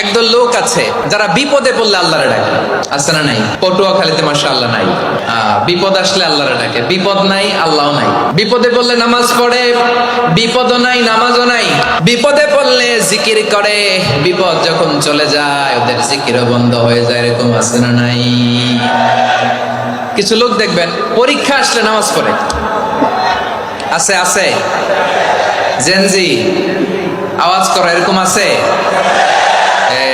একদল লোক আছে যারা বিপদে পড়লে আল্লাহরে ডাকে। আছে না নাই? পটুয়া পটুয়াখালীতে মাসা আল্লাহ নাই বিপদ আসলে আল্লাহরে ডাকে। বিপদ নাই আল্লাহ নাই। বিপদে পড়লে নামাজ পড়ে, বিপদও নাই, নামাজও নাই। বিপদে পড়লে জিকির করে। বিপদ যখন চলে যায়, ওদের জিকিরও বন্ধ হয়ে যায়, এরকম আছে না নাই? কিছু লোক দেখবেন, পরীক্ষা আসলে নামাজ পড়ে। আছে আছে। জেনজি আওয়াজ করো, এরকম আছে?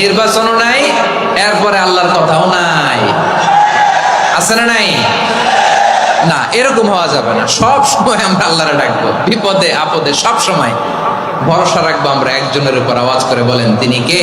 নির্বাচনও নাই, এরপরে আল্লাহর কথাও নাই। আছে না নাই? না, এরকম হওয়া যাবে না। সব সময় আমরা আল্লাহরে ডাকবো, বিপদে, আপদে, সব সময়। ভরসা রাখব আমরা, একজনের উপর আওয়াজ করে বলেন, তিনি কে?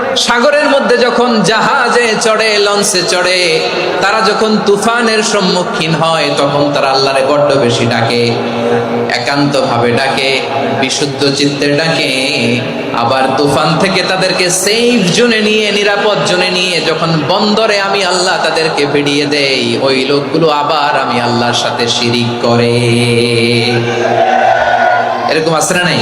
সাগরের মধ্যে যখন জাহাজে চড়ে, লঞ্চে চড়ে, তারা যখন তুফানের সম্মুখীন হয়, তখন তারা আল্লাহরে বড্ড বেশি ডাকে একান্ত ভাবে ডাকে, বিশুদ্ধ চিত্তে ডাকে। আবার তুফান থেকে তাদেরকে সেফ জোনে নিয়ে, নিরাপদ জোনে নিয়ে, যখন বন্দরে আমি আল্লাহ তাদেরকে ভিড়িয়ে দেই, ওই লোকগুলো আবার আমি আল্লাহর সাথে শিরিক করে। এরকম না নাই?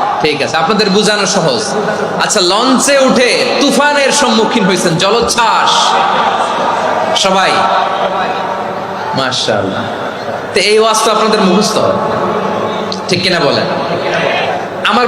ঠিক আছে, আপনাদের বোঝানো সহজ। আচ্ছা লঞ্চে উঠে তুফানের সম্মুখীন হয়েছেন, জলোচ্ছ্বাস। সবাই? মার্শাল তো এই ওয়াজ তো আপনাদের মুখস্থ। ঠিক কিনা বলেন? আমার